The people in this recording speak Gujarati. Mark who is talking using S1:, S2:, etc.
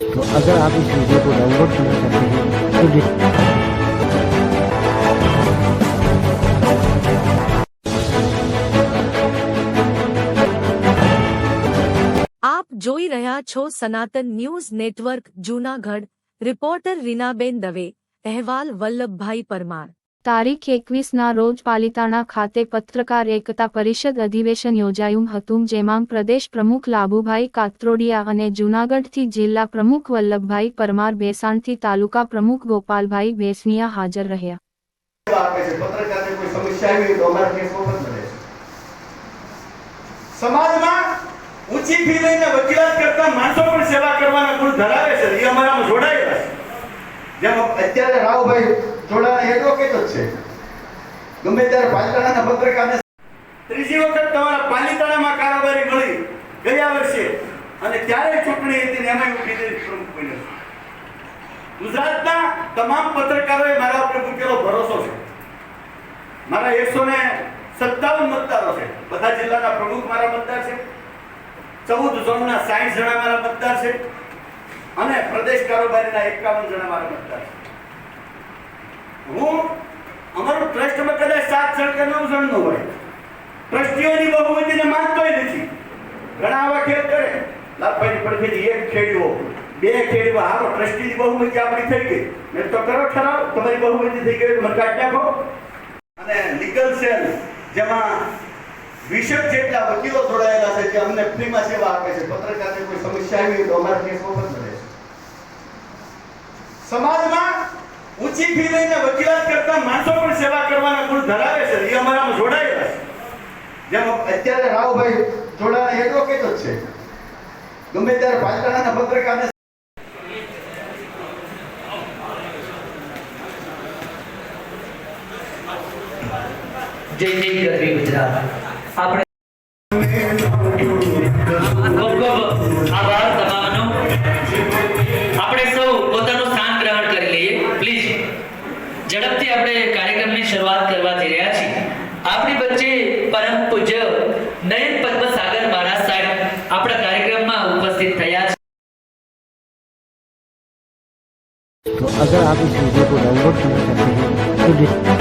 S1: तो अगर आप इस वीडियो को डाउनलोड करना चाहते हैं तो डिस-
S2: આપ જોઈ રહ્યા છો Sanatan news network Junagadh reporter Rinaben Dave અહેવાલ વલ્લભભાઈ પરમાર
S3: તારીખ એકવીસના રોજ પાલિતાણા ખાતે પત્રકાર એકતા પરિષદ અધિવેશન યોજાયું હતું, જેમાં પ્રદેશ પ્રમુખ લાભુભાઈ કાત્રોડિયા અને જૂનાગઢથી જિલ્લા પ્રમુખ વલ્લભભાઈ પરમાર ભેસાણથી તાલુકા પ્રમુખ ગોપાલભાઈ ભેસનિયા હાજર રહ્યા.
S4: સમાજમાં ઊંચી ફી લઈને વકીલાત કરતા માણસો પણ સેવા કરવાના ગુણ ધરાવે છે. એ અમારામાં જોડાયેલા અત્યારે રાવભાઈ જોડાણા એડવોકેટ જ છે. ગમે ત્યારે પાલિતાણાના પત્રકારને ત્રીજી વખત તમારા પાલિતાણામાં કારોબારી મળી ગયા વર્ષે અને ત્યારે ચૂંટણી હતી એમાં હું બીજેપી પ્રમુખ બન્યો ગુજરાતના તમામ પત્રકારોએ મારા ઉપર મૂકેલો ભરોસો છે. મારા એકસો ને સત્તાવન મતદારો છે. બધા જિલ્લાના પ્રમુખ મારા મતદાર છે. ચૌદ ઝોનના સાઠ જણા મારા મતદાર છે. અને પ્રદેશ કારોબારીના એકાવન જણા મારા મતદાર છે. હું અમારું ટ્રસ્ટમાં કદાચ સાત જણ કે નવ જણનું હોય. ટ્રસ્ટીઓની બહુમતીને માનતોય નથી. ઘણા આવા ખેલ કરે. લાભભાઈની પડખેથી એક ખેડ્યો, બે ખેડીઓ હારો ટ્રસ્ટીની બહુમતી આપણી થઈ ગઈ. મેં તો કરો ઠરાવ, તમારી બહુમતી થઈ ગઈ મને કાઢી નાખો. અને લીગલ સેલ, જેમાં વિષક જેટલા વકીલો જોડાયેલા છે, જે અમને ફ્રીમાં સેવા આપે છે. પત્રકારને કોઈ સમસ્યા આવી તો અમારા કેસ ઓપન કરે છે. સમાજમાં ઊંચી ફી લઈને વકીલાત કરતા માણસો પણ સેવા કરવાના ગુણ ધરાવે છે. એ અમારામાં જોડાયેલા છે. જેમ અત્યારે રાવભાઈ જોડાના એડવોકેટ જ છે. ગમે ત્યારે પાલિતાણાના પત્રકારને
S5: જય જય ગરવી ગુજરાત. આપણે ઝડપથી આપણે કાર્યક્રમની શરૂઆત કરવા જઈ રહ્યા છીએ આપણી વચ્ચે પરમ પૂજ્ય નયન પદ્મસાગર મહારાજ સાહેબ આપણા કાર્યક્રમમાં ઉપસ્થિત થયા છે
S1: तो अगर आप इस वीडियो को डाउनलोड करना चाहते हैं तो डिस-